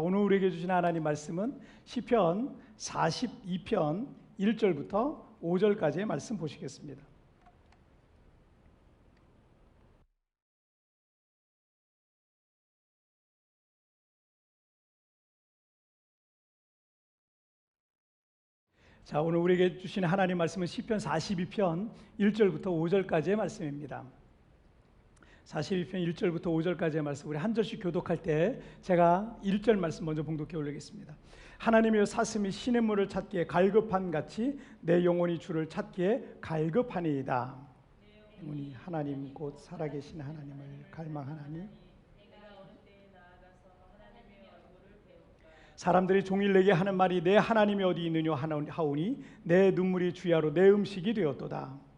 자, 오늘 우리에게 주신 하나님 말씀은 시편 42편 1절부터 5절까지의 말씀 보시겠습니다. 자, 오늘 우리에게 주신 하나님 말씀은 시편 42편 1절부터 5절까지의 말씀입니다. 42편 1절부터 5절까지의 말씀 우리 한 절씩 교독할 때 제가 1절 말씀 먼저 봉독해 올리겠습니다. 하나님이여 사슴이 신의 물을 찾기에 갈급한 같이 내 영혼이 주를 찾기에 갈급하니이다. 영혼이 하나님 곧 살아계신 하나님을 갈망하나니 사람들이 종일 내게 하는 말이 내 하나님이 어디 있느냐 하오니 내 눈물이 주야로 내 음식이 되었도다.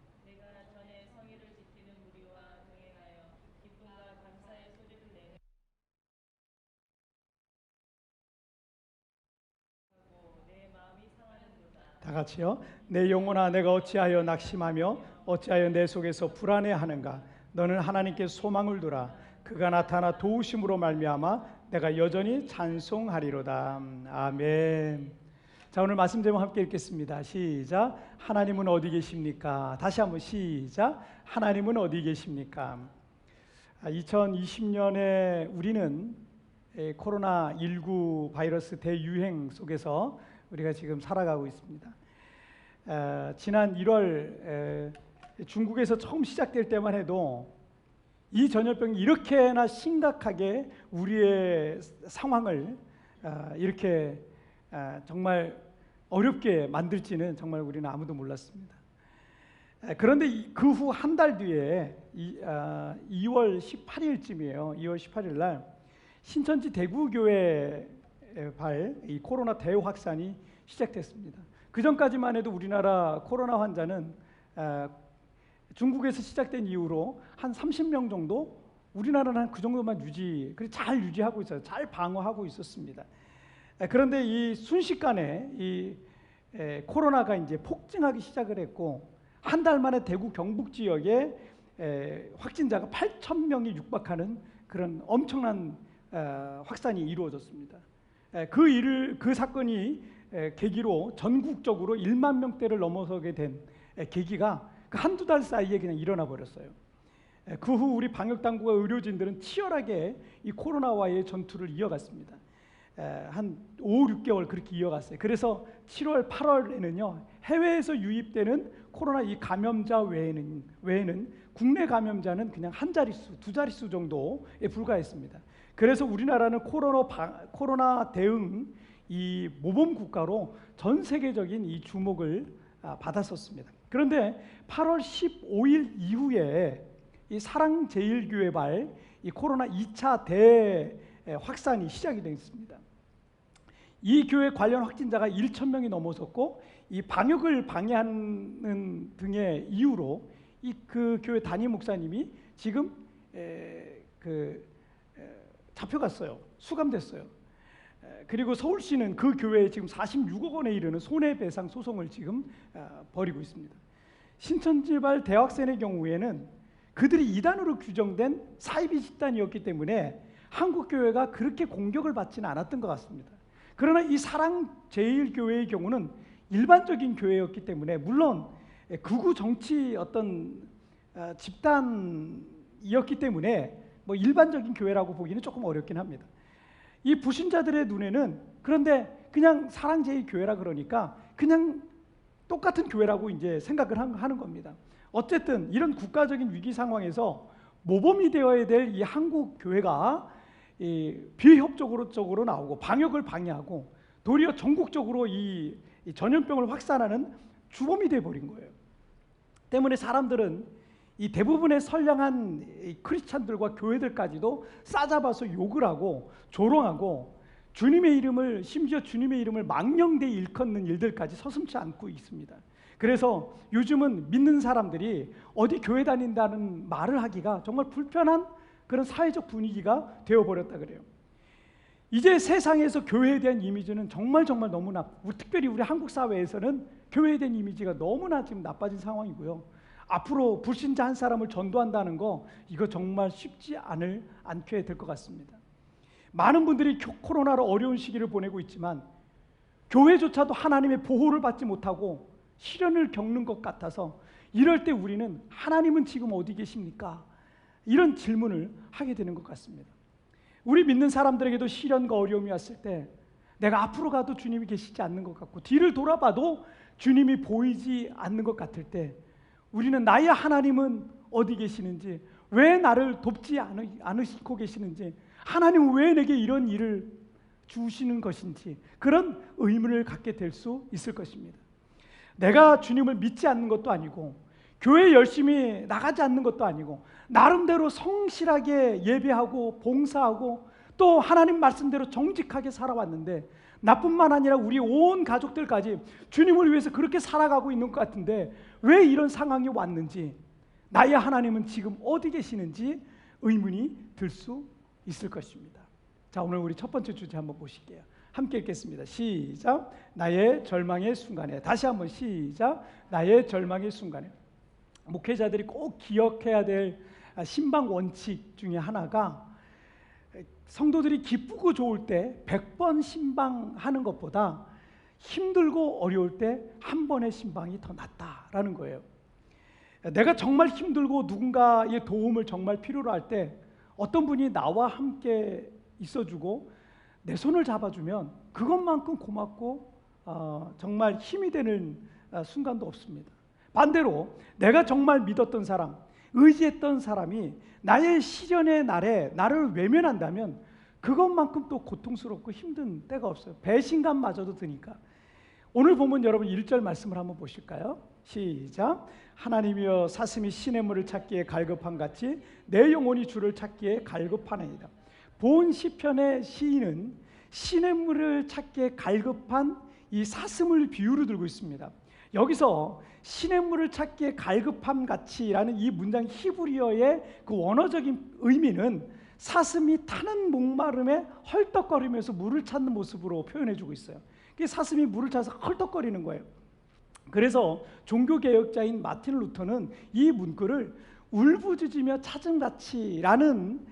다 같이요. 내 영혼아 내가 어찌하여 낙심하며 어찌하여 내 속에서 불안해하는가? 너는 하나님께 소망을 두라. 그가 나타나 도우심으로 말미암아 내가 여전히 찬송하리로다. 아멘. 자 오늘 말씀 제목 함께 읽겠습니다. 시작. 하나님은 어디 계십니까? 다시 한번 시작. 하나님은 어디 계십니까? 2020년에 아, 우리는 코로나 19 바이러스 대유행 속에서 우리가 지금 살아가고 있습니다. 에, 지난 1월 에, 중국에서 처음 시작될 때만 해도 이 전염병이 이렇게나 심각하게 우리의 상황을 어, 이렇게 어, 정말 어렵게 만들지는 정말 우리는 아무도 몰랐습니다. 그런데 그 후 한 달 뒤에 이, 어, 2월 18일쯤이에요. 2월 18일 날 신천지 대구교회 발이 코로나 대확산이 시작됐습니다. 그 전까지만 해도 우리나라 코로나 환자는 중국에서 시작된 이후로 한 30명 정도 우리나라는 그 정도만 유지, 잘 유지하고 있어요. 잘 방어하고 있었습니다. 그런데 이 순식간에 이 코로나가 이제 폭증하기 시작을 했고 한 달 만에 대구 경북 지역에 확진자가 8천 명이 육박하는 그런 엄청난 어, 확산이 이루어졌습니다. 그 일을 그 사건이 계기로 전국적으로 1만 명대를 넘어서게 된 계기가 그 한두 달 사이에 그냥 일어나 버렸어요. 그 후 우리 방역 당국과 의료진들은 치열하게 이 코로나와의 전투를 이어갔습니다. 한 5, 6개월 그렇게 이어갔어요. 그래서 7월, 8월에는요 해외에서 유입되는 코로나 이 감염자 외에는 외에는 국내 감염자는 그냥 한 자릿수, 두 자릿수 정도에 불과했습니다. 그래서 우리나라는 코로나, 코로나 대응 이 모범 국가로 전 세계적인 이 주목을 아, 받았었습니다. 그런데 8월 15일 이후에 이 사랑 제일교회 발이 코로나 2차 대 확산이 시작이 됐습니다. 이 교회 관련 확진자가 1천 명이 넘어섰고 이 방역을 방해하는 등의 이유로 이 그 교회 담임 목사님이 지금 에, 그 에, 잡혀갔어요. 수감됐어요. 그리고 서울시는 그 교회에 지금 46억 원에 이르는 손해배상 소송을 지금 어, 벌이고 있습니다. 신천지발 대학생의 경우에는 그들이 이단으로 규정된 사이비 집단이었기 때문에 한국 교회가 그렇게 공격을 받지는 않았던 것 같습니다. 그러나 이 사랑 제일 교회의 경우는 일반적인 교회였기 때문에 물론 극우 정치 어떤 어, 집단이었기 때문에 뭐 일반적인 교회라고 보기는 조금 어렵긴 합니다. 이 불신자들의 눈에는 그런데 그냥 사랑제일 교회라 그러니까 그냥 똑같은 교회라고 이제 생각을 하는 겁니다. 어쨌든 이런 국가적인 위기 상황에서 모범이 되어야 될 이 한국 교회가 이 비협적으로 쪽으로 나오고 방역을 방해하고 도리어 전국적으로 이, 이 전염병을 확산하는 주범이 돼 버린 거예요. 때문에 사람들은 이 대부분의 선량한 크리스찬들과 교회들까지도 싸잡아서 욕을 하고 조롱하고 주님의 이름을 심지어 주님의 이름을 망령되 일컫는 일들까지 서슴지 않고 있습니다. 그래서 요즘은 믿는 사람들이 어디 교회 다닌다는 말을 하기가 정말 불편한 그런 사회적 분위기가 되어 버렸다 그래요. 이제 세상에서 교회에 대한 이미지는 정말 정말 너무나 특별히 우리 한국 사회에서는 교회에 대한 이미지가 너무나 지금 나빠진 상황이고요. 앞으로 불신자 한 사람을 전도한다는 거 이거 정말 쉽지 않을 않게 될 것 같습니다. 많은 분들이 교- 코로나로 어려운 시기를 보내고 있지만 교회조차도 하나님의 보호를 받지 못하고 시련을 겪는 것 같아서 이럴 때 우리는 하나님은 지금 어디 계십니까? 이런 질문을 하게 되는 것 같습니다. 우리 믿는 사람들에게도 시련과 어려움이 왔을 때 내가 앞으로 가도 주님이 계시지 않는 것 같고 뒤를 돌아봐도 주님이 보이지 않는 것 같을 때 우리는 나의 하나님은 어디 계시는지 왜 나를 돕지 않으, 않으시고 계시는지 하나님은 왜 내게 이런 일을 주시는 것인지 그런 의문을 갖게 될 수 있을 것입니다. 내가 주님을 믿지 않는 것도 아니고 교회 열심히 나가지 않는 것도 아니고 나름대로 성실하게 예배하고 봉사하고 또 하나님 말씀대로 정직하게 살아왔는데 나뿐만 아니라 우리 온 가족들까지 주님을 위해서 그렇게 살아가고 있는 것 같은데 왜 이런 상황이 왔는지 나의 하나님은 지금 어디 계시는지 의문이 들 수 있을 것입니다. 자, 오늘 우리 첫 번째 주제 한번 보실게요. 함께 읽겠습니다. 시작. 나의 절망의 순간에 다시 한번 시작. 나의 절망의 순간에 목회자들이 꼭 기억해야 될 신방 원칙 중에 하나가 성도들이 기쁘고 좋을 때 100번 신방하는 것보다 힘들고 어려울 때 한 번의 신방이 더 낫다라는 거예요. 내가 정말 힘들고 누군가의 도움을 정말 필요로 할 때 어떤 분이 나와 함께 있어주고 내 손을 잡아주면 그것만큼 고맙고 어, 정말 힘이 되는 어, 순간도 없습니다. 반대로 내가 정말 믿었던 사람, 의지했던 사람이 나의 시련의 날에 나를 외면한다면 그것만큼 또 고통스럽고 힘든 때가 없어요. 배신감마저도 드니까. 오늘 보면 여러분 1절 말씀을 한번 보실까요? 시작. 하나님이여 사슴이 시냇물을 찾기에 갈급한 같이 내 영혼이 주를 찾기에 갈급하나이다. 본 시편의 시인은 시냇물을 찾기에 갈급한 이 사슴을 비유로 들고 있습니다. 여기서 시냇물을 찾기에 갈급함 같이라는 이 문장 히브리어의 그 원어적인 의미는 사슴이 타는 목마름에 헐떡거리면서 물을 찾는 모습으로 표현해주고 있어요. 그 사슴이 물을 찾아서 헐떡거리는 거예요. 그래서 종교 개혁자인 마틴 루터는 이 문구를 울부짖으며 찾음같이라는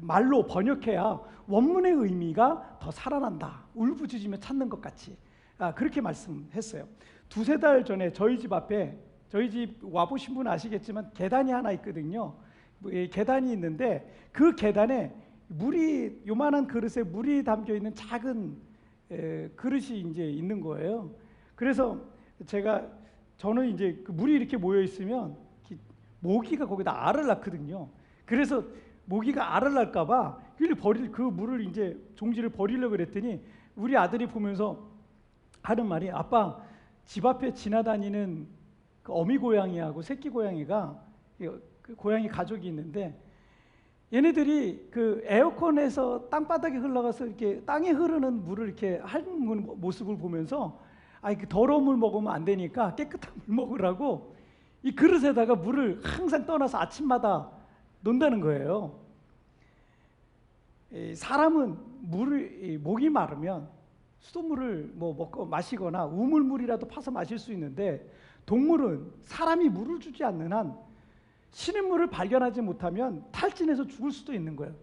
말로 번역해야 원문의 의미가 더 살아난다. 울부짖으며 찾는 것 같이 아, 그렇게 말씀했어요. 두세 달 전에 저희 집 앞에 저희 집 와보신 분 아시겠지만 계단이 하나 있거든요. 뭐, 계단이 있는데 그 계단에 물이 요만한 그릇에 물이 담겨 있는 작은 에, 그릇이 이제 있는 거예요. 그래서 제가 저는 이제 그 물이 이렇게 모여 있으면 모기가 거기다 알을 낳거든요. 그래서 모기가 알을 낳을까봐 버릴 그 물을 이제 종지를 버리려고 그랬더니 우리 아들이 보면서 하는 말이 아빠 집 앞에 지나다니는 그 어미 고양이하고 새끼 고양이가 그 고양이 가족이 있는데 얘네들이 그 에어컨에서 땅바닥에 흘러가서 이렇게 땅에 흐르는 물을 이렇게 핥는 모습을 보면서 아, 그 더러운 물 먹으면 안 되니까 깨끗한 물 먹으라고 이 그릇에다가 물을 항상 떠나서 아침마다 논다는 거예요. 사람은 물을 목이 마르면 수돗물을 뭐 먹고 마시거나 우물물이라도 파서 마실 수 있는데 동물은 사람이 물을 주지 않는 한 시냇물을 발견하지 못하면 탈진해서 죽을 수도 있는 거예요.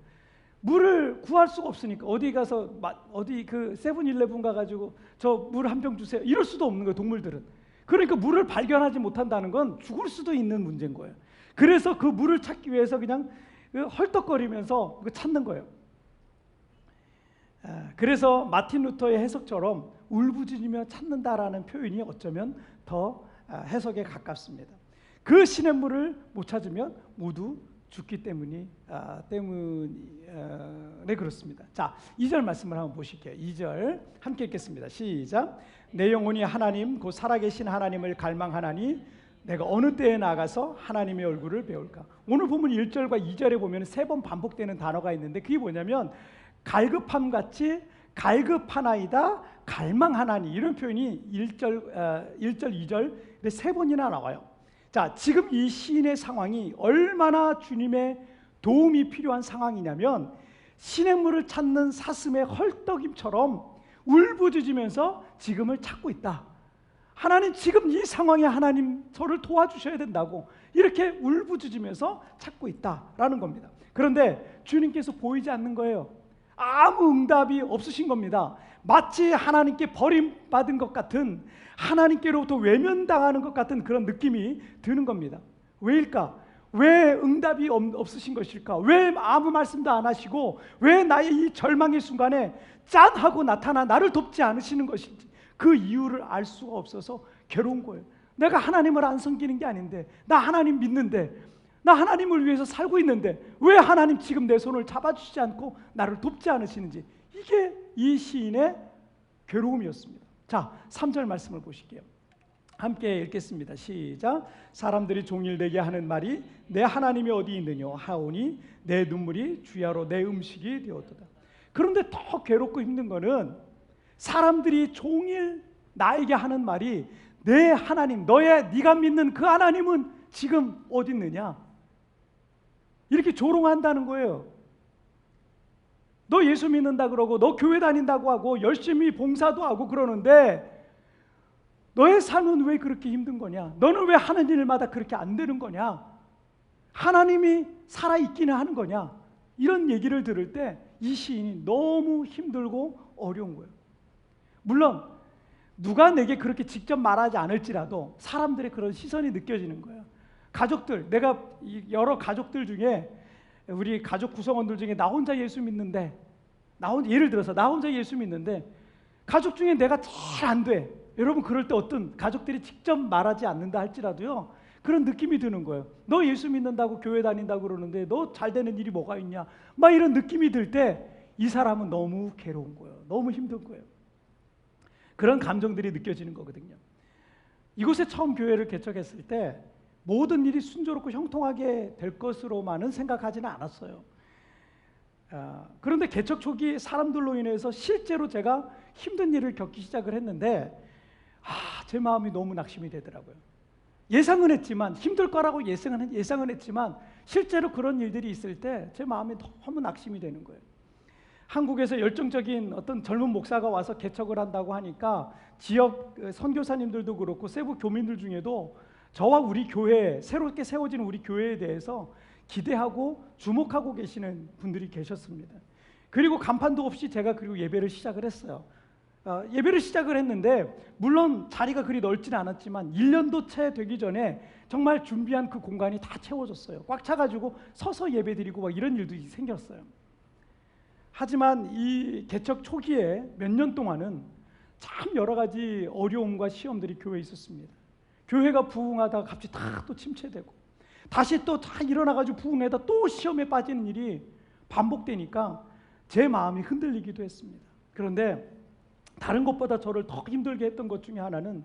물을 구할 수가 없으니까 어디 가서 어디 그 세븐일레븐 가가지고 저 물 한 병 주세요. 이럴 수도 없는 거예요 동물들은. 그러니까 물을 발견하지 못한다는 건 죽을 수도 있는 문제인 거예요. 그래서 그 물을 찾기 위해서 그냥 그 헐떡거리면서 찾는 거예요. 아, 그래서 마틴 루터의 해석처럼 울부짖으며 찾는다라는 표현이 어쩌면 더 아, 해석에 가깝습니다 그 시냇물을 못 찾으면 모두 죽기 때문이 아, 때문에 그렇습니다. 자, 2절 말씀을 한번 보실게요. 2절 함께 읽겠습니다. 시작. 내 영혼이 하나님 곧 살아계신 하나님을 갈망하나니 내가 어느 때에 나가서 하나님의 얼굴을 배울까? 오늘 보면 1절과 2절에 보면 세 번 반복되는 단어가 있는데 그게 뭐냐면 갈급함 같이 갈급하나이다 갈망하나니 이런 표현이 1절 어, 1절 2절 세 번이나 나와요. 자, 지금 이 시인의 상황이 얼마나 주님의 도움이 필요한 상황이냐면 시냇물을 찾는 사슴의 헐떡임처럼 울부짖으면서 지금을 찾고 있다. 하나님 지금 이 상황에 하나님 저를 도와주셔야 된다고 이렇게 울부짖으면서 찾고 있다라는 겁니다. 그런데 주님께서 보이지 않는 거예요. 아무 응답이 없으신 겁니다. 마치 하나님께 버림받은 것 같은 하나님께로부터 외면당하는 것 같은 그런 느낌이 드는 겁니다. 왜일까? 왜 응답이 없으신 것일까? 왜 아무 말씀도 안 하시고 왜 나의 이 절망의 순간에 짠 하고 나타나 나를 돕지 않으시는 것인지 그 이유를 알 수가 없어서 괴로운 거예요. 내가 하나님을 안 섬기는 게 아닌데 나 하나님 믿는데 나 하나님을 위해서 살고 있는데 왜 하나님 지금 내 손을 잡아주시지 않고 나를 돕지 않으시는지 이게 이 시인의 괴로움이었습니다. 자, 3절 말씀을 보실게요. 함께 읽겠습니다. 시작. 사람들이 종일되게 하는 말이 내 하나님이 어디 있느냐 하오니 내 눈물이 주야로 내 음식이 되었도다. 그런데 더 괴롭고 힘든 거는 사람들이 종일 나에게 하는 말이 내 하나님, 너의 네가 믿는 그 하나님은 지금 어디 있느냐? 이렇게 조롱한다는 거예요. 너 예수 믿는다 그러고 너 교회 다닌다고 하고 열심히 봉사도 하고 그러는데 너의 삶은 왜 그렇게 힘든 거냐? 너는 왜 하는 일마다 그렇게 안 되는 거냐? 하나님이 살아 있기는 하는 거냐? 이런 얘기를 들을 때 이 시인이 너무 힘들고 어려운 거예요. 물론 누가 내게 그렇게 직접 말하지 않을지라도 사람들의 그런 시선이 느껴지는 거예요. 가족들, 내가 여러 가족들 중에 우리 가족 구성원들 중에 나 혼자 예수 믿는데 나 혼자 예를 들어서 나 혼자 예수 믿는데 가족 중에 내가 제일 안 돼. 여러분 그럴 때 어떤 가족들이 직접 말하지 않는다 할지라도요. 그런 느낌이 드는 거예요. 너 예수 믿는다고 교회 다닌다고 그러는데 너 잘 되는 일이 뭐가 있냐? 막 이런 느낌이 들 때 이 사람은 너무 괴로운 거예요. 너무 힘든 거예요. 그런 감정들이 느껴지는 거거든요. 이곳에 처음 교회를 개척했을 때 모든 일이 순조롭고 형통하게 될 것으로만은 생각하지는 않았어요. 아, 그런데 개척 초기 사람들로 인해서 실제로 제가 힘든 일을 겪기 시작을 했는데 아, 제 마음이 너무 낙심이 되더라고요. 예상은 했지만 힘들 거라고 예상은 예상은 했지만 실제로 그런 일들이 있을 때 제 마음이 너무 낙심이 되는 거예요. 한국에서 열정적인 어떤 젊은 목사가 와서 개척을 한다고 하니까 지역 선교사님들도 그렇고 세부 교민들 중에도 저와 우리 교회 새롭게 세워지는 우리 교회에 대해서 기대하고 주목하고 계시는 분들이 계셨습니다. 그리고 간판도 없이 제가 그리고 예배를 시작을 했어요. 어, 예배를 시작을 했는데 물론 자리가 그리 넓지는 않았지만 1년도 채 되기 전에 정말 준비한 그 공간이 다 채워졌어요. 꽉 차가지고 서서 예배드리고 막 이런 일도 생겼어요. 하지만 이 개척 초기에 몇 년 동안은 참 여러 가지 어려움과 시험들이 교회에 있었습니다. 교회가 부흥하다가 갑자기 다 또 침체되고 다시 또 다 일어나가지고 부흥하다 또 시험에 빠지는 일이 반복되니까 제 마음이 흔들리기도 했습니다. 그런데 다른 것보다 저를 더 힘들게 했던 것 중에 하나는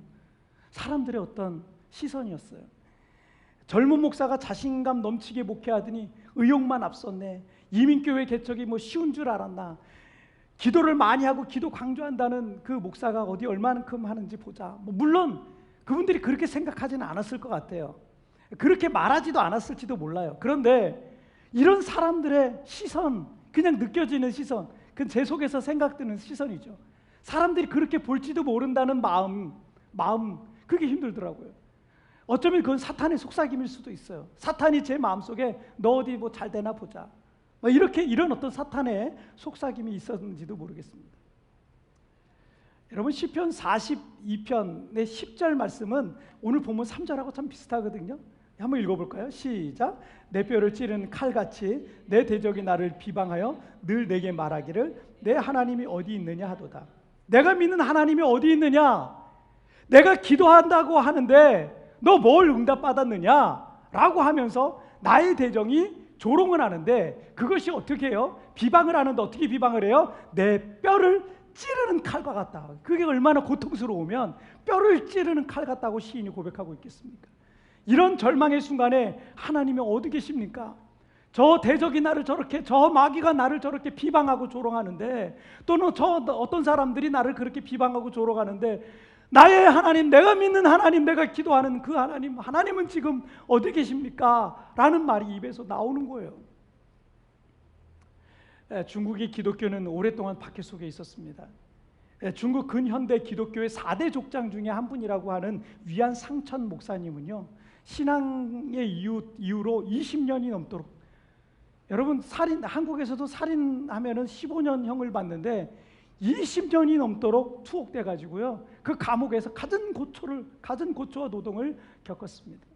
사람들의 어떤 시선이었어요. 젊은 목사가 자신감 넘치게 목회하더니 의욕만 앞섰네. 이민교회 개척이 뭐 쉬운 줄 알았나? 기도를 많이 하고 기도 강조한다는 그 목사가 어디 얼마만큼 하는지 보자. 뭐 물론 그분들이 그렇게 생각하지는 않았을 것 같아요. 그렇게 말하지도 않았을지도 몰라요. 그런데 이런 사람들의 시선, 그냥 느껴지는 시선, 그 제 속에서 생각드는 시선이죠. 사람들이 그렇게 볼지도 모른다는 마음, 마음 그게 힘들더라고요. 어쩌면 그건 사탄의 속삭임일 수도 있어요. 사탄이 제 마음 속에 너 어디 뭐 잘 되나 보자. 뭐 이렇게 이런 어떤 사탄의 속삭임이 있었는지도 모르겠습니다. 여러분 시편 42편의 10절 말씀은 오늘 보면 3절하고 참 비슷하거든요. 한번 읽어볼까요? 시작. 내 뼈를 찌른 칼같이 내 대적이 나를 비방하여 늘 내게 말하기를 내 하나님이 어디 있느냐 하도다. 내가 믿는 하나님이 어디 있느냐? 내가 기도한다고 하는데 너 뭘 응답받았느냐? 라고 하면서 나의 대정이 조롱을 하는데 그것이 어떻게 해요? 비방을 하는데 어떻게 비방을 해요? 내 뼈를 찌르는 칼과 같다. 그게 얼마나 고통스러우면 뼈를 찌르는 칼 같다고 시인이 고백하고 있겠습니까? 이런 절망의 순간에 하나님이 어디 계십니까? 저 대적이 나를 저렇게 저 마귀가 나를 저렇게 비방하고 조롱하는데 또는 저 어떤 사람들이 나를 그렇게 비방하고 조롱하는데 나의 하나님, 내가 믿는 하나님, 내가 기도하는 그 하나님, 하나님은 지금 어디 계십니까? 라는 말이 입에서 나오는 거예요. 중국의 기독교는 오랫동안 박해 속에 있었습니다. 중국 근현대 기독교의 4대 족장 중에 한 분이라고 하는 위안 상천 목사님은요, 신앙의 이유, 이후로 20년이 넘도록 여러분 살인 한국에서도 살인하면은 15년형을 받는데 20년이 넘도록 투옥돼 가지고요. 그 감옥에서 갖은 고초를 갖은 고초와 노동을 겪었습니다.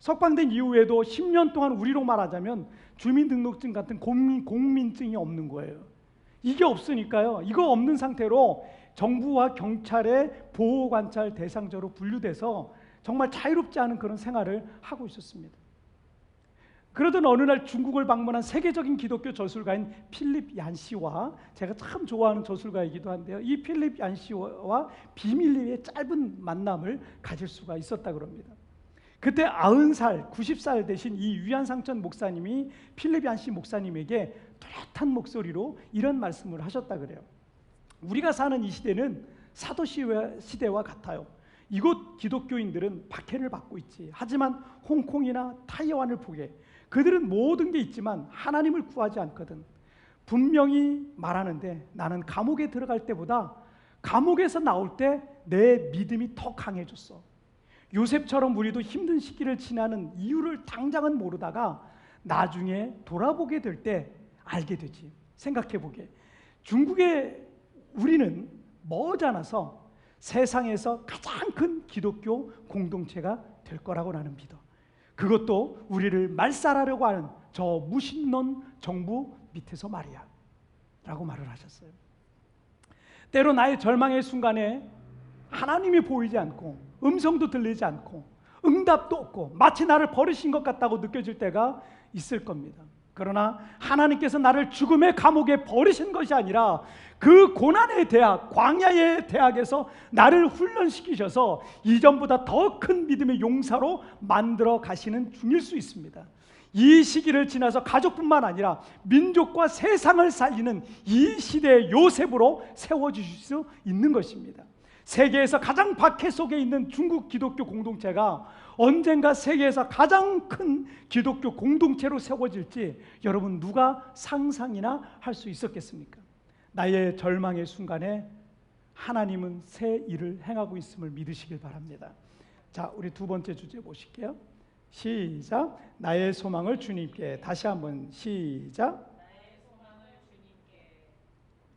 석방된 이후에도 10년 동안 우리로 말하자면 주민등록증 같은 공민, 공민증이 없는 거예요. 이게 없으니까요. 이거 없는 상태로 정부와 경찰의 보호 관찰 대상자로 분류돼서 정말 자유롭지 않은 그런 생활을 하고 있었습니다. 그러던 어느 날 중국을 방문한 세계적인 기독교 저술가인 필립 얀 씨와 제가 참 좋아하는 저술가이기도 한데요. 이 필립 얀 씨와 비밀리에 짧은 만남을 가질 수가 있었다 그럽니다. 그때 90살, 90살 되신 이 위안상천 목사님이 씨 목사님에게 뚜렷한 목소리로 이런 말씀을 하셨다 그래요. 우리가 사는 이 시대는 사도 시대와 같아요. 이곳 기독교인들은 박해를 받고 있지. 하지만 홍콩이나 타이완을 보게 그들은 모든 게 있지만 하나님을 구하지 않거든. 분명히 말하는데 나는 감옥에 들어갈 때보다 감옥에서 나올 때 내 믿음이 더 강해졌어. 요셉처럼 우리도 힘든 시기를 지나는 이유를 당장은 모르다가 나중에 돌아보게 될 때 알게 되지. 생각해 보게. 중국의 우리는 머지않아서 세상에서 가장 큰 기독교 공동체가 될 거라고 나는 믿어. 그것도 우리를 말살하려고 하는 저 무신론 정부 밑에서 말이야. 라고 말을 하셨어요. 때로 나의 절망의 순간에 하나님이 보이지 않고 음성도 들리지 않고 응답도 없고 마치 나를 버리신 것 같다고 느껴질 때가 있을 겁니다. 그러나 하나님께서 나를 죽음의 감옥에 버리신 것이 아니라 그 고난의 대학, 광야의 대학에서 나를 훈련시키셔서 이전보다 더 큰 믿음의 용사로 만들어 가시는 중일 수 있습니다. 이 시기를 지나서 가족뿐만 아니라 민족과 세상을 살리는 이 시대의 요셉으로 세워주실 수 있는 것입니다. 세계에서 가장 박해 속에 있는 중국 기독교 공동체가 언젠가 세계에서 가장 큰 기독교 공동체로 세워질지 여러분 누가 상상이나 할 수 있었겠습니까? 나의 절망의 순간에 하나님은 새 일을 행하고 있음을 믿으시길 바랍니다. 자, 우리 두 번째 주제 보실게요. 시작. 나의 소망을 주님께. 다시 한번 시작.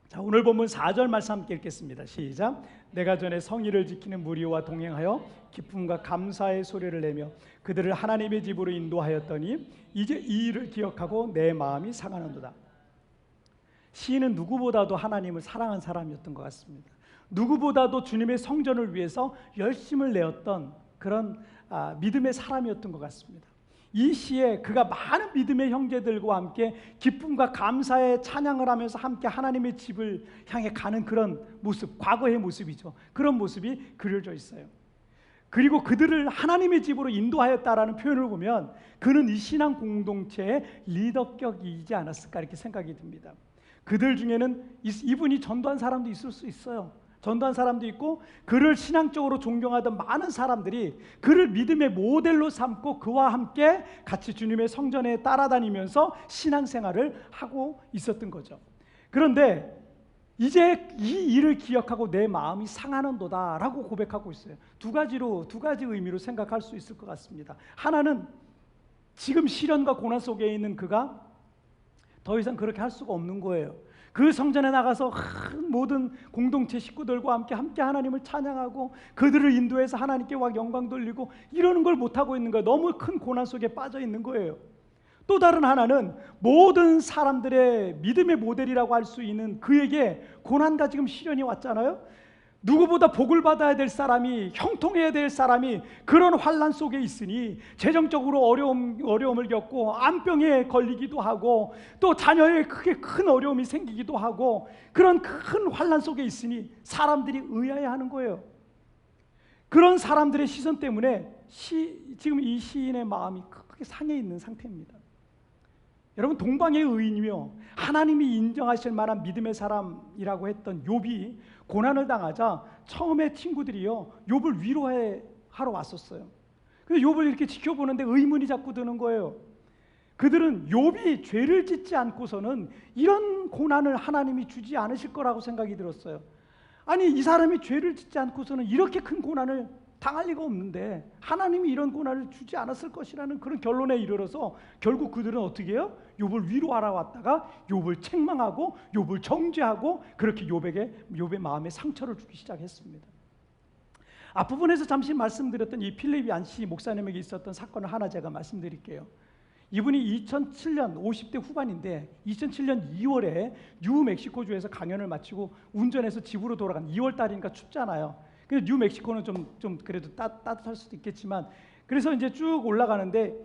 자, 오늘 본문 4절 말씀 함께 읽겠습니다. 시작. 내가 전에 성의를 지키는 무리와 동행하여 기쁨과 감사의 소리를 내며 그들을 하나님의 집으로 인도하였더니 이제 이 일을 기억하고 내 마음이 상하는도다. 시인은 누구보다도 하나님을 사랑한 사람이었던 것 같습니다. 누구보다도 주님의 성전을 위해서 열심을 내었던 그런 아, 믿음의 사람이었던 것 같습니다. 이 시에 그가 많은 믿음의 형제들과 함께 기쁨과 감사의 찬양을 하면서 함께 하나님의 집을 향해 가는 그런 모습, 과거의 모습이죠. 그런 모습이 그려져 있어요. 그리고 그들을 하나님의 집으로 인도하였다라는 표현을 보면 그는 이 신앙 공동체의 리더격이지 않았을까 이렇게 생각이 듭니다. 그들 중에는 이분이 전도한 사람도 있을 수 있어요. 전도한 사람도 있고 그를 신앙적으로 존경하던 많은 사람들이 그를 믿음의 모델로 삼고 그와 함께 같이 주님의 성전에 따라다니면서 신앙생활을 하고 있었던 거죠. 그런데 이제 이 일을 기억하고 내 마음이 상하는도다라고 고백하고 있어요. 두 가지로 두 가지 의미로 생각할 수 있을 것 같습니다. 하나는 지금 시련과 고난 속에 있는 그가 더 이상 그렇게 할 수가 없는 거예요. 그 성전에 나가서 모든 공동체 식구들과 함께 함께 하나님을 찬양하고 그들을 인도해서 하나님께 와 영광 돌리고 이러는 걸 못 하고 있는 거예요. 너무 큰 고난 속에 빠져 있는 거예요. 또 다른 하나는 모든 사람들의 믿음의 모델이라고 할 수 있는 그에게 고난과 지금 시련이 왔잖아요. 누구보다 복을 받아야 될 사람이 형통해야 될 사람이 그런 환란 속에 있으니 재정적으로 어려움 어려움을 겪고 암병에 걸리기도 하고 또 자녀에 크게 큰 어려움이 생기기도 하고 그런 큰 환란 속에 있으니 사람들이 의아해하는 거예요. 그런 사람들의 시선 때문에 시, 지금 이 시인의 마음이 크게 상해 있는 상태입니다. 여러분 동방의 의인이며 하나님이 인정하실 만한 믿음의 사람이라고 했던 욥이 고난을 당하자 처음에 친구들이요 욥을 위로해 하러 왔었어요. 근데 욥을 이렇게 지켜보는데 의문이 자꾸 드는 거예요. 그들은 욥이 죄를 짓지 않고서는 이런 고난을 하나님이 주지 않으실 거라고 생각이 들었어요. 아니 이 사람이 죄를 짓지 않고서는 이렇게 큰 고난을 당할 리가 없는데 하나님이 이런 고난을 주지 않았을 것이라는 그런 결론에 이르러서 결국 그들은 어떻게 해요? 욥을 위로하러 왔다가 욥을 책망하고 욥을 정죄하고 그렇게 욥에게 욥의 마음에 상처를 주기 시작했습니다. 앞부분에서 잠시 말씀드렸던 이 필립 얀시 목사님에게 있었던 사건을 하나 제가 말씀드릴게요. 이분이 2007년 50대 후반인데 2007년 2월에 뉴멕시코주에서 강연을 마치고 운전해서 집으로 돌아간 2월 달이니까 춥잖아요. 근데 뉴멕시코는 좀, 좀 그래도 따, 따뜻할 수도 있겠지만 그래서 이제 쭉 올라가는데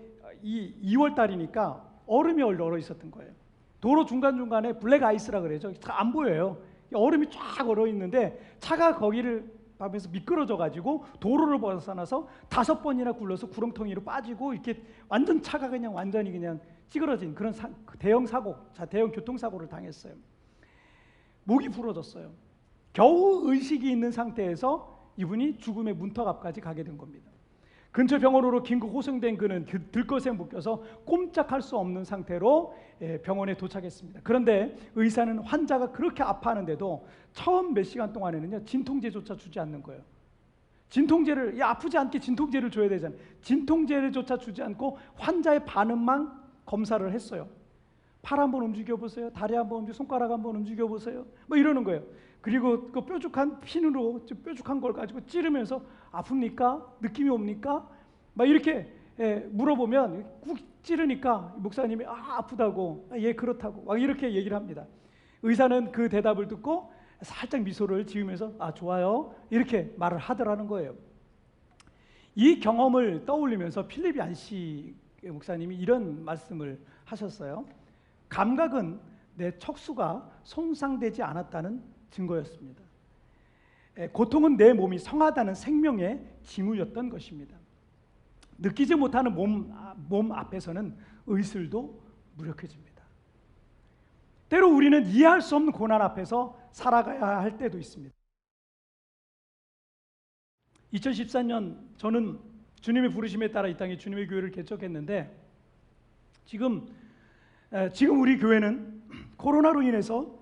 이 2월 달이니까 얼음이 얼어 있었던 거예요. 도로 중간중간에 블랙 아이스라 그래죠. 안 보여요. 얼음이 쫙 얼어 있는데 차가 거기를 밟면서 미끄러져 가지고 도로를 벗어나서 다섯 번이나 굴러서 구렁텅이로 빠지고 이렇게 완전 차가 그냥 완전히 그냥 찌그러진 그런 사, 대형 사고, 자 대형 교통사고를 당했어요. 목이 부러졌어요. 겨우 의식이 있는 상태에서 이분이 죽음의 문턱 앞까지 가게 된 겁니다. 근처 병원으로 긴급 호송된 그는 들것에 묶여서 꼼짝할 수 없는 상태로 예, 병원에 도착했습니다. 그런데 의사는 환자가 그렇게 아파하는데도 처음 몇 시간 동안에는요 진통제조차 주지 않는 거예요. 진통제를 아프지 않게 진통제를 줘야 되잖아요. 진통제를조차 주지 않고 환자의 반응만 검사를 했어요. 팔 한번 움직여 보세요. 다리 한번 움직여 손가락 한번 움직여 보세요. 뭐 이러는 거예요. 그리고 그 뾰족한 핀으로 뾰족한 걸 가지고 찌르면서 아픕니까? 느낌이 옵니까? 막 이렇게 예, 물어보면 꾹 찌르니까 목사님이 아 아프다고 아, 예 그렇다고 막 이렇게 얘기를 합니다. 의사는 그 대답을 듣고 살짝 미소를 지으면서 아 좋아요 이렇게 말을 하더라는 거예요. 이 경험을 떠올리면서 필립 얀시 목사님이 이런 말씀을 하셨어요. 감각은 내 척수가 손상되지 않았다는 증거였습니다. 고통은 내 몸이 성하다는 생명의 징후였던 것입니다. 느끼지 못하는 몸, 몸 앞에서는 의술도 무력해집니다. 때로 우리는 이해할 수 없는 고난 앞에서 살아가야 할 때도 있습니다. 2014년 저는 주님의 부르심에 따라 이 땅에 주님의 교회를 개척했는데 지금 지금 우리 교회는 코로나로 인해서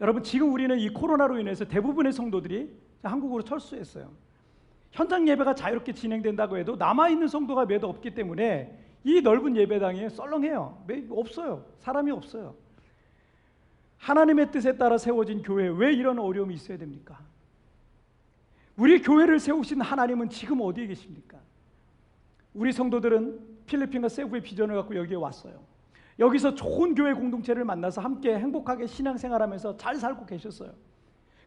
여러분 지금 우리는 이 코로나로 인해서 대부분의 성도들이 한국으로 철수했어요. 현장 예배가 자유롭게 진행된다고 해도 남아 있는 성도가 매도 없기 때문에 이 넓은 예배당이 썰렁해요. 없어요. 사람이 없어요. 하나님의 뜻에 따라 세워진 교회 왜 이런 어려움이 있어야 됩니까? 우리 교회를 세우신 하나님은 지금 어디에 계십니까? 우리 성도들은 필리핀과 세부의 비전을 갖고 여기에 왔어요. 여기서 좋은 교회 공동체를 만나서 함께 행복하게 신앙생활하면서 잘 살고 계셨어요.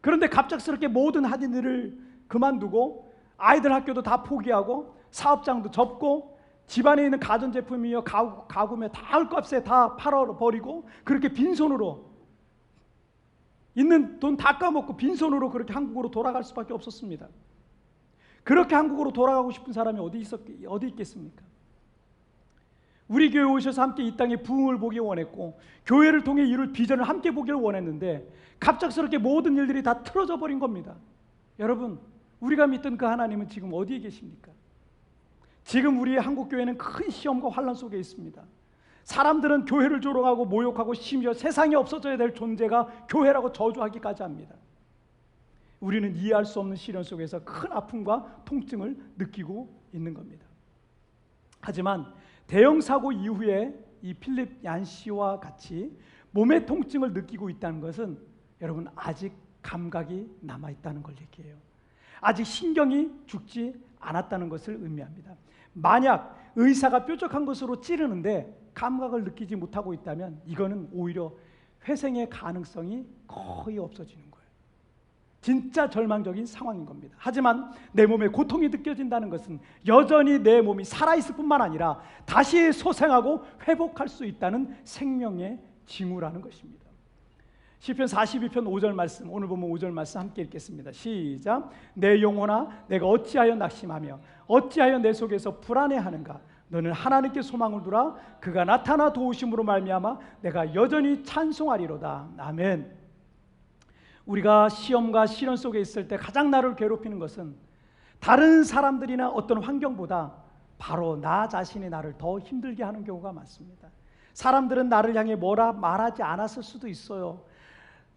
그런데 갑작스럽게 모든 하던 일을 그만두고 아이들 학교도 다 포기하고 사업장도 접고 집안에 있는 가전제품이요 가구, 가구며 다 헐값에 다 팔아버리고 그렇게 빈손으로 있는 돈 다 까먹고 빈손으로 그렇게 한국으로 돌아갈 수밖에 없었습니다. 그렇게 한국으로 돌아가고 싶은 사람이 어디 있었 어디 있겠습니까? 우리 교회 오셔서 함께 이 땅에 부흥을 보기 원했고 교회를 통해 이룰 비전을 함께 보기를 원했는데 갑작스럽게 모든 일들이 다 틀어져 버린 겁니다. 여러분, 우리가 믿던 그 하나님은 지금 어디에 계십니까? 지금 우리 한국 교회는 큰 시험과 환란 속에 있습니다. 사람들은 교회를 조롱하고 모욕하고 심지어 세상에 없어져야 될 존재가 교회라고 저주하기까지 합니다. 우리는 이해할 수 없는 시련 속에서 큰 아픔과 통증을 느끼고 있는 겁니다. 하지만 대형 사고 이후에 이 필립 얀 씨와 같이 몸의 통증을 느끼고 있다는 것은 여러분 아직 감각이 남아 있다는 걸 얘기해요. 아직 신경이 죽지 않았다는 것을 의미합니다. 만약 의사가 뾰족한 것으로 찌르는데 감각을 느끼지 못하고 있다면 이거는 오히려 회생의 가능성이 거의 없어지는. 진짜 절망적인 상황인 겁니다. 하지만 내 몸에 고통이 느껴진다는 것은 여전히 내 몸이 살아있을 뿐만 아니라 다시 소생하고 회복할 수 있다는 생명의 징후라는 것입니다. 시편 42편 5절 말씀 오늘 보면 5절 말씀 함께 읽겠습니다. 시작. 내 영혼아 내가 어찌하여 낙심하며 어찌하여 내 속에서 불안해하는가 너는 하나님께 소망을 두라 그가 나타나 도우심으로 말미암아 내가 여전히 찬송하리로다. 아멘. 우리가 시험과 시련 속에 있을 때 가장 나를 괴롭히는 것은 다른 사람들이나 어떤 환경보다 바로 나 자신이 나를 더 힘들게 하는 경우가 많습니다. 사람들은 나를 향해 뭐라 말하지 않았을 수도 있어요.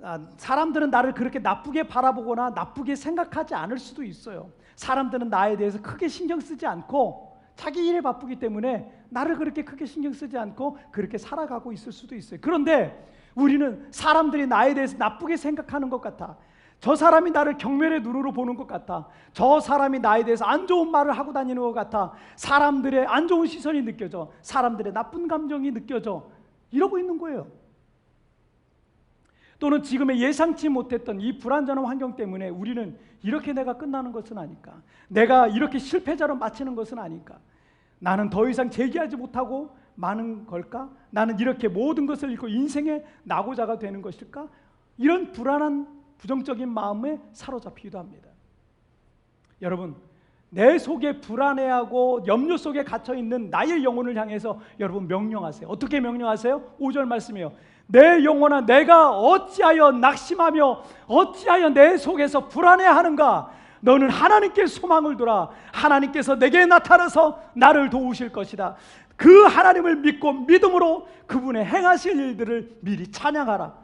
아, 사람들은 나를 그렇게 나쁘게 바라보거나 나쁘게 생각하지 않을 수도 있어요. 사람들은 나에 대해서 크게 신경 쓰지 않고 자기 일에 바쁘기 때문에 나를 그렇게 크게 신경 쓰지 않고 그렇게 살아가고 있을 수도 있어요. 그런데 우리는 사람들이 나에 대해서 나쁘게 생각하는 것 같아. 저 사람이 나를 경멸의 눈으로 보는 것 같아. 저 사람이 나에 대해서 안 좋은 말을 하고 다니는 것 같아. 사람들의 안 좋은 시선이 느껴져. 사람들의 나쁜 감정이 느껴져. 이러고 있는 거예요. 또는 지금의 예상치 못했던 이 불안전한 환경 때문에 우리는 이렇게 내가 끝나는 것은 아닐까. 내가 이렇게 실패자로 마치는 것은 아닐까. 나는 더 이상 재기하지 못하고 마는 걸까? 나는 이렇게 모든 것을 잃고 인생의 낙오자가 되는 것일까? 이런 불안한 부정적인 마음에 사로잡히기도 합니다. 여러분, 내 속에 불안해하고 염려 속에 갇혀 있는 나의 영혼을 향해서 여러분 명령하세요. 어떻게 명령하세요? 5절 말씀이요. 내 영혼아 내가 어찌하여 낙심하며 어찌하여 내 속에서 불안해하는가? 너는 하나님께 소망을 두라. 하나님께서 내게 나타나서 나를 도우실 것이다. 그 하나님을 믿고 믿음으로 그분의 행하실 일들을 미리 찬양하라.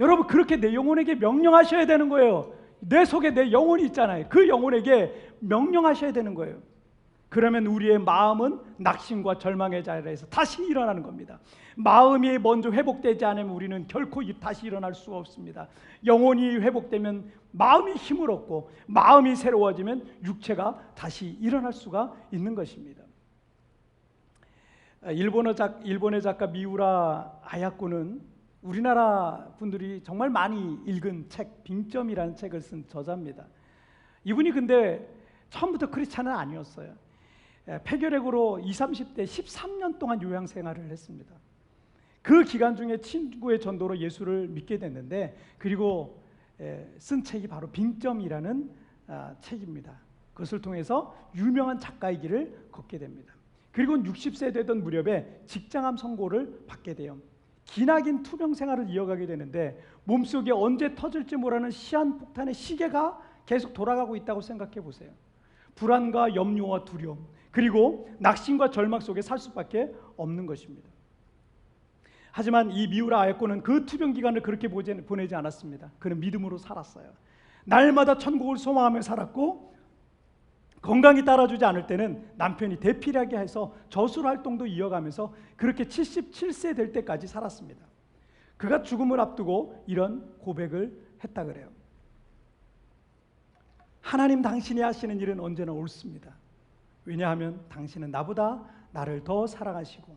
여러분 그렇게 내 영혼에게 명령하셔야 되는 거예요. 내 속에 내 영혼이 있잖아요. 그 영혼에게 명령하셔야 되는 거예요. 그러면 우리의 마음은 낙심과 절망의 자리에서 다시 일어나는 겁니다. 마음이 먼저 회복되지 않으면 우리는 결코 다시 일어날 수가 없습니다. 영혼이 회복되면 마음이 힘을 얻고 마음이 새로워지면 육체가 다시 일어날 수가 있는 것입니다. 일본어 작 일본의 작가 미우라 아야코는 우리나라 분들이 정말 많이 읽은 책 빙점이라는 책을 쓴 저자입니다. 이분이 근데 처음부터 크리스찬은 아니었어요. 예, 폐결핵으로 20, 30대 13년 동안 요양 생활을 했습니다. 그 기간 중에 친구의 전도로 예수를 믿게 됐는데 그리고 예, 쓴 책이 바로 빙점이라는 아, 책입니다. 그것을 통해서 유명한 길을 걷게 됩니다. 그리고 60세 되던 무렵에 직장암 선고를 받게 돼요. 기나긴 투병 생활을 이어가게 되는데 몸속에 언제 터질지 모르는 시한폭탄의 시계가 계속 돌아가고 있다고 생각해 보세요. 불안과 염려와 두려움 그리고 낙심과 절망 속에 살 수밖에 없는 것입니다. 하지만 이 미우라 아야코는 그 투병 기간을 그렇게 보내지 않았습니다. 그는 믿음으로 살았어요. 날마다 천국을 소망하며 살았고 건강이 따라주지 않을 때는 남편이 대피하게 해서 저술 활동도 이어가면서 그렇게 77세 될 때까지 살았습니다. 그가 죽음을 앞두고 이런 고백을 했다 그래요. 하나님 당신이 하시는 일은 언제나 옳습니다. 왜냐하면 당신은 나보다 나를 더 사랑하시고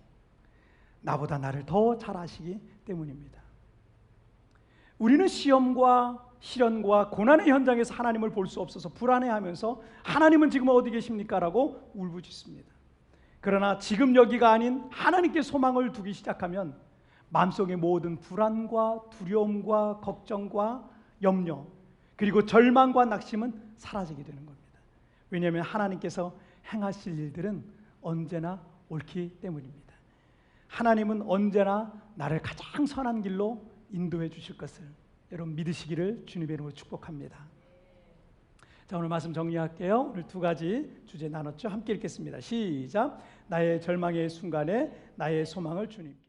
나보다 나를 더 잘 아시기 때문입니다. 우리는 시험과 시련과 고난의 현장에서 하나님을 볼 수 없어서 불안해하면서 하나님은 지금 어디 계십니까라고 울부짖습니다. 그러나 지금 여기가 아닌 하나님께 소망을 두기 시작하면 마음속의 모든 불안과 두려움과 걱정과 염려 그리고 절망과 낙심은 사라지게 되는 겁니다. 왜냐하면 하나님께서 행하실 일들은 언제나 옳기 때문입니다. 하나님은 언제나 나를 가장 선한 길로 인도해 주실 것을 여러분 믿으시기를 주님의 이름으로 축복합니다. 자 오늘 말씀 정리할게요. 오늘 두 가지 주제 나눴죠. 함께 읽겠습니다. 시작. 나의 절망의 순간에 나의 소망을 주님께.